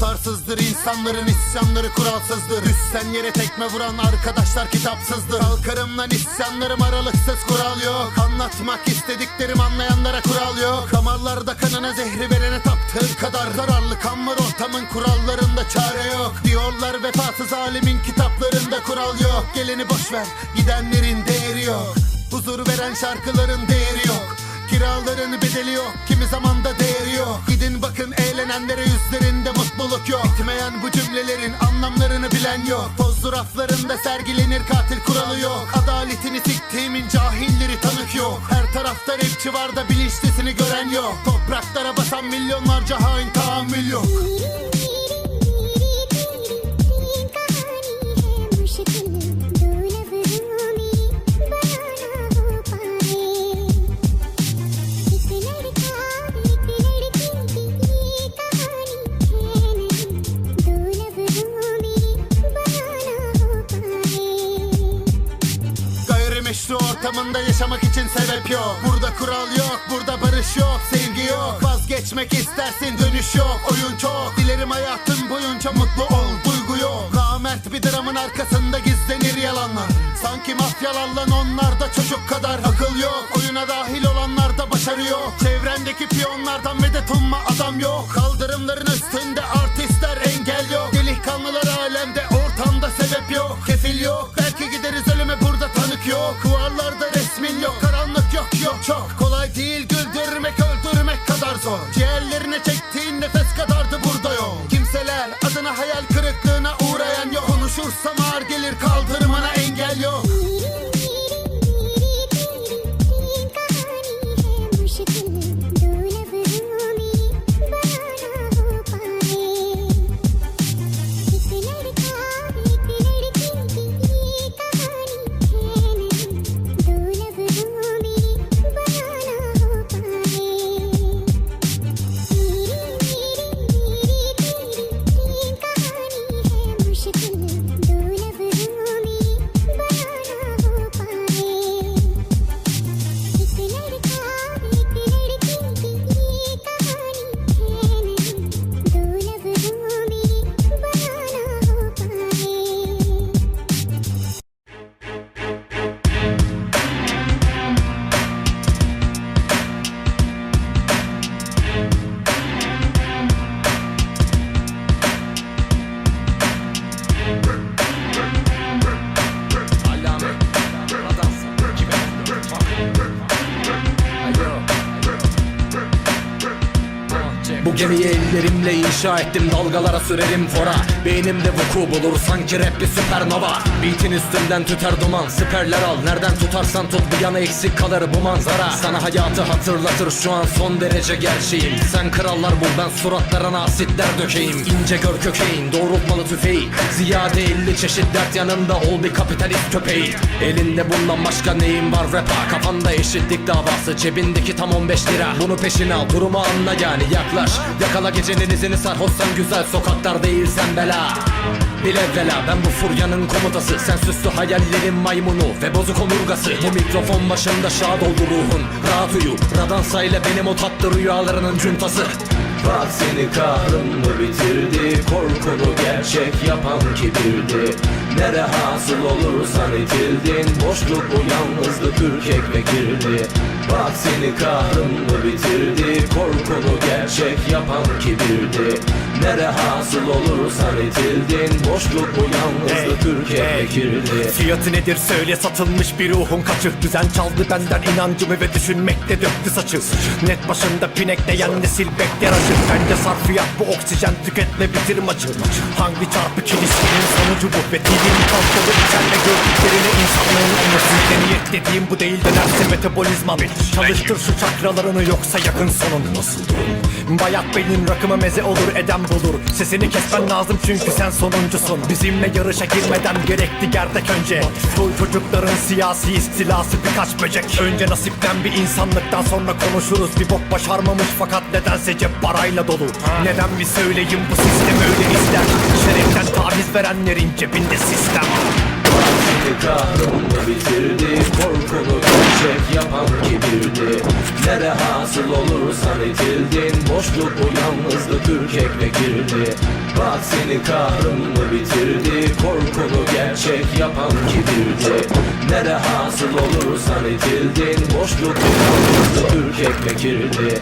kuralsızdır insanların isyanları kuralsızdır. Üstten yere tekme vuran arkadaşlar kitapsızdır. Kalkarım lan isyanlarım aralıksız kural yok. Anlatmak istediklerim anlayanlara kural yok. Damarlarda kanına zehri verene taptığın kadar Zararlı kan var ortamın kurallarında çare yok. Diyorlar vefasız alimin kitaplarında kural yok. Geleni boş ver gidenlerin değeri yok. Huzur veren şarkıların değeri yok Kiraların bedeli yok kimi zamanda değeri yok. Gidin bakın eğlenenlere yüzlerinde mutluluk yok. Bitmeyen bu cümlelerin anlamlarını bilen yok. Tozlu raflarında sergilenir katil kuralı yok. Adaletini siktiğimin cahilleri tanık yok. Her tarafta rapçi var da bilinçlisini gören yok. Topraklara basan milyonlarca hain tahammül yok ortamında yaşamak için sebep yok. Burada kural yok, burada barış yok, sevgi yok. Vazgeçmek istersin dönüş yok, oyun çok. Dilerim hayatın boyunca mutlu ol, duygu yok. Namert bir dramın arkasında gizlenir yalanlar. Sanki mafyalarla onlarda çocuk kadar. Akıl yok Oyuna dahil olanlarda başarı yok. Çevrendeki piyonlardan medet umma adam yok. Kaldırımların üstünde artistler engel yok. Delikanlılar alemde ortamda sebep yok. Kefil yok zor Ciğerlerine çektiğin gemiyi ellerimle inşa ettim dalgalara sürerim fora. Beynimde vuku bulur sanki rap bir süpernova. Beatin üstünden tüter duman siperler al. Nereden tutarsan tut bir yana eksik kalır bu manzara. Sana hayatı hatırlatır şu an son derece gerçeğim. Sen krallar bul ben suratlarına asitler dökeyim. İnce gör kökeğin doğrultmalı tüfeği. Ziyade elli çeşit dert yanında ol bir kapitalist köpeği. Elinde bundan başka neyin var rapa? Kafanda eşitlik davası cebindeki tam 15 lira. Bunu peşine al durumu anla yani yaklaş Yakala gecenin izini sarhoşsan güzel sokaklar değilsen bela. Bil evvela ben bu furyanın komutası. Sen süslü hayallerin maymunu ve bozuk omurgası. Bu mikrofon başında şad oldu ruhun. Rahat uyu Radansa ile benim o tatlı rüyalarının cuntası Bak seni kahrımla bitirdi? Korkunu gerçek yapan kibirdi. Nere hasıl olursan itildin Boşluk bu yalnızlık ürkek ve kirli Bak seni kahrımla bitirdi Korkunu gerçek yapan kibirdi. Nere hasıl olursan itildin Boşluk bu yalnızlık ürkek ve kirli Fiyatı nedir söyle satılmış bir ruhum kaçır. Düzen çaldı benden inancımı ve düşünmekte döktü saçı. Net başında pinekleyen nesil bekler acı Bence sarfiyat bu oksijen tüketme bitir maçı. Hangi çarpı çelişkinin sonucu bu Ve dilin kalkalı içerle gördüklerini insanlığın onursu Medeniyet dediğim bu değil dönerse metabolizman Çalıştır şu çakralarını yoksa yakın sonun nasıl? Bayat benim rakıma meze olur edem bulur Sesini kesmen lazım çünkü sen sonuncusun. Bizimle yarışa girmeden gerekti gerdek önce. Soy çocukların siyasi istilası birkaç böcek. Önce nasipten bir insanlıktan sonra konuşuruz. Bir bok başarmamış fakat nedense cep parayla dolu. Neden bir söyleyeyim bu sistem öyle ister? Şereften taviz verenlerin cebinde sistem. Seni kahrımla bitirdi Korkunu gerçek yapan kibirdi. Nere hasıl olursan itildin Boş Boşluk bu yalnızlık ürkek ve kirli Bak seni kahrın mı bitirdi Korkunu gerçek yapan kibirdi. Nere hasıl olursan itildin Boşluk bu yalnızlık ürkek ve kirli